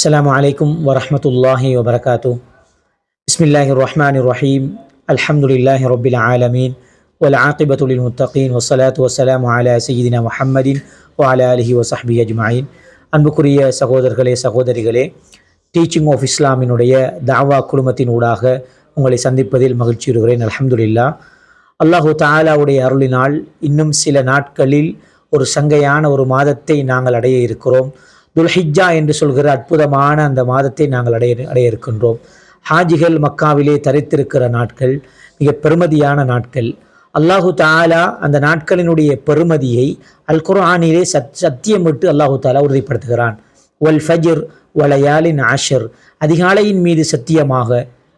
السلام عليكم ورحمة الله وبركاته بسم الله الرحمن الرحيم الحمد لله رب العالمين والعاقبة للمتقين والصلاة والسلام على سيدنا محمد وعلى آله وصحبه أجمعين அன்புக்குரிய சகோதரர்களே சகோதரிகளே டீச்சிங் ஆஃப் இஸ்லாமினுடைய தாவா குழுமத்தின் ஊடாக உங்களை சந்திப்பதில் மகிழ்ச்சி இருக்கிறேன் அலமதுல்லா அல்லாஹு தாலாவுடைய அருளினால் இன்னும் சில நாட்களில் ஒரு சங்கையான ஒரு மாதத்தை நாங்கள் அடைய இருக்கிறோம் துல்ஹிஜா என்று சொல்கிற அற்புதமான அந்த மாதத்தை நாங்கள் அடைய அடைய இருக்கின்றோம். ஹாஜிகள் மக்காவிலே தரித்திருக்கிற நாட்கள் மிக பெருமதியான நாட்கள். அல்லாஹு தாலா அந்த நாட்களினுடைய பெருமதியை அல் குர்ஆனிலே சத் சத்தியமிட்டு அல்லாஹு தாலா உறுதிப்படுத்துகிறான். ஒல் ஃபஜிர் வளையாலின் ஆஷர் அதிகாலையின் மீது சத்தியமாக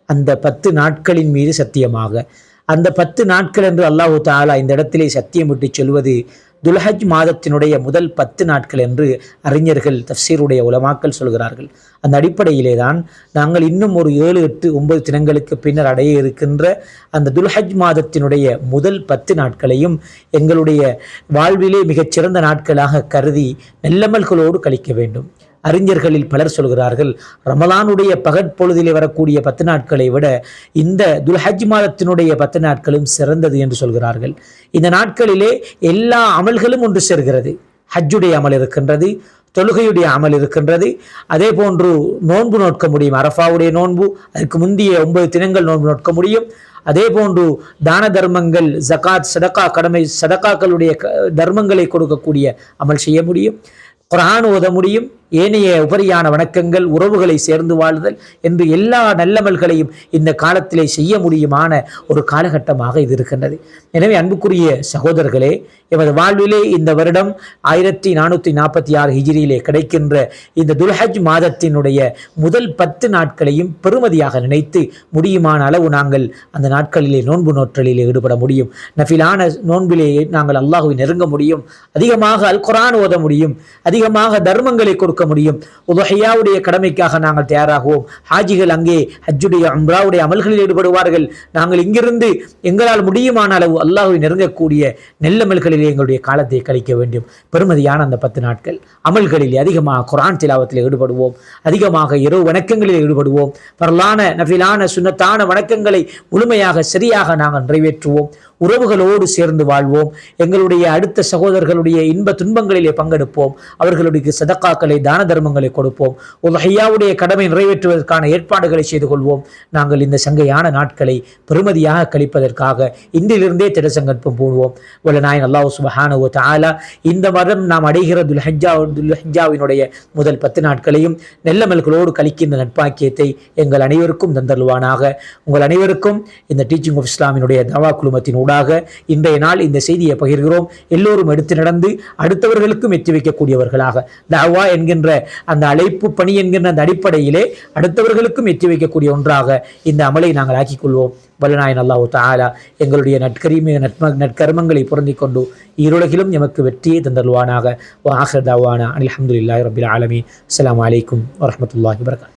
அந்த பத்து நாட்களின் மீது சத்தியமாக. அந்த பத்து நாட்கள் என்று அல்லாஹு தாலா இந்த இடத்திலே சத்தியமிட்டு சொல்வது துல்ஹஜ் மாதத்தினுடைய முதல் பத்து நாட்கள் என்று அறிஞர்கள் தஃசீருடைய உலமாக்கல் சொல்கிறார்கள். அந்த அடிப்படையிலே தான் நாங்கள் இன்னும் ஒரு ஏழு எட்டு ஒன்பது தினங்களுக்கு பின்னர் அடைய இருக்கின்ற அந்த துல்ஹஜ் மாதத்தினுடைய முதல் பத்து நாட்களையும் எங்களுடைய வாழ்விலே மிகச்சிறந்த நாட்களாக கருதி நெல்லமல்களோடு கழிக்க வேண்டும். அறிஞர்களில் பலர் சொல்கிறார்கள் ரமலானுடைய பகற்பொழுதிலே வரக்கூடிய பத்து நாட்களை விட இந்த துல்ஹஜ் மாதத்தினுடைய பத்து நாட்களும் சிறந்தது என்று சொல்கிறார்கள். இந்த நாட்களிலே எல்லா அமல்களும் ஒன்று சேர்கிறது. ஹஜ்ஜுடைய அமல் இருக்கின்றது தொழுகையுடைய அமல் இருக்கின்றது. அதே போன்று நோன்பு நோட்க முடியும். அரஃபாவுடைய நோன்பு அதற்கு முந்தைய ஒன்பது தினங்கள் நோன்பு நோட்க முடியும். அதே போன்று தான தர்மங்கள் ஜகாத் சதக்கா கடமை சதக்காக்களுடைய தர்மங்களை கொடுக்கக்கூடிய அமல் செய்ய முடியும். குரான் ஓத முடியும். ஏனைய உபரியான வணக்கங்கள் உறவுகளை சேர்ந்து வாழ்தல் என்று எல்லா நல்லமல்களையும் இந்த காலத்திலே செய்ய முடியுமான ஒரு காலகட்டமாக இது இருக்கின்றது. எனவே அன்புக்குரிய சகோதரர்களே எமது வாழ்விலே இந்த வருடம் ஆயிரத்தி நானூற்றி நாற்பத்தி ஆறு ஹிஜிரியிலே கிடைக்கின்ற இந்த துல்ஹஜ் மாதத்தினுடைய முதல் பத்து நாட்களையும் பெருமதியாக நினைத்து முடியுமான அளவு நாங்கள் அந்த நாட்களிலே நோன்பு நோற்றலிலே ஈடுபட முடியும். நஃபிலான நோன்பிலேயே நாங்கள் அல்லாஹுவை நெருங்க முடியும். அதிகமாக அல் குரான் ஓத முடியும். அதிகமாக தர்மங்களை கொடுக்க முடியும். உதஹையாவுடைய கடமைக்காக நாங்கள் தயாராகுவோம். ஹாஜிகள் அங்கே ஹஜ்ஜுடைய அம்ராவுடைய அமல்களில் ஈடுபடுவார்கள். நாங்கள் இங்கிருந்து எங்களால் முடியுமான அளவு அல்லாஹுவை நெருங்கக்கூடிய நெல்லமல்களிலே எங்களுடைய காலத்தை கழிக்க வேண்டும். பெருமதியான அந்த பத்து நாட்கள். அமல்களில் அதிகமாக குரான் திலாவத்தில் ஈடுபடுவோம். அதிகமாக இரவு வணக்கங்களில் ஈடுபடுவோம். பரலான நஃபிலான சுன்னத்தான வணக்கங்களை முழுமையாக சரியாக நாங்கள் நிறைவேற்றுவோம். உறவுகளோடு சேர்ந்து வாழ்வோம். எங்களுடைய அடுத்த சகோதரர்களுடைய இன்ப துன்பங்களிலே பங்கெடுப்போம். அவர்களுடைய சதக்காக்களை தான தர்மங்களை கொடுப்போம். உலகையாவுடைய கடமை நிறைவேற்றுவதற்கான ஏற்பாடுகளை செய்து கொள்வோம். நாங்கள் இந்த சங்கையான நாட்களை பெருமதியாக கழிப்பதற்காக இன்றிலிருந்தே திடசங்கற்பம் போடுவோம் வல்லநாயன் அல்லாஹ் சுபஹானு தாலா இந்த மதம் நாம் அடைகிற துல்ஹஜா துல்ஹஜாவினுடைய முதல் பத்து நாட்களையும் நெல்லமல்களோடு கழிக்கின்ற நட்பாக்கியத்தை எங்கள் அனைவருக்கும் தந்தருவானாக உங்கள் அனைவருக்கும் இந்த டீச்சிங் ஆஃப் இஸ்லாமினுடைய தவா குழுமத்தின் ஊடாக இன்றைய நாள் இந்த செய்தியை பகிர்கிறோம். எல்லோரும் எடுத்து நடந்து அடுத்தவர்களுக்கும் எத்தி வைக்கக்கூடியவர்களாக. என்கிற என்கின்ற அந்த அழைப்பு பணி என்கின்ற அந்த அடிப்படையிலே அடுத்தவர்களுக்கும் எட்டி வைக்கக்கூடிய ஒன்றாக இந்த அமலை நாங்கள் ஆக்கிக் கொள்வோம் வல்லநாயன் அல்லாஹு தாலா எங்களுடைய நட்கரிமை நட்ம நட்கர்மங்களை பொருந்திக் கொண்டு இருலகிலும் எமக்கு வெற்றியை தந்தல்வானாக வாஹர் தாவானா அலி அலமதுல்லாஹி ரபில் ஆலமி அஸ்லாம் வலைக்கம் வரமத்துல்லாஹி வரகாத்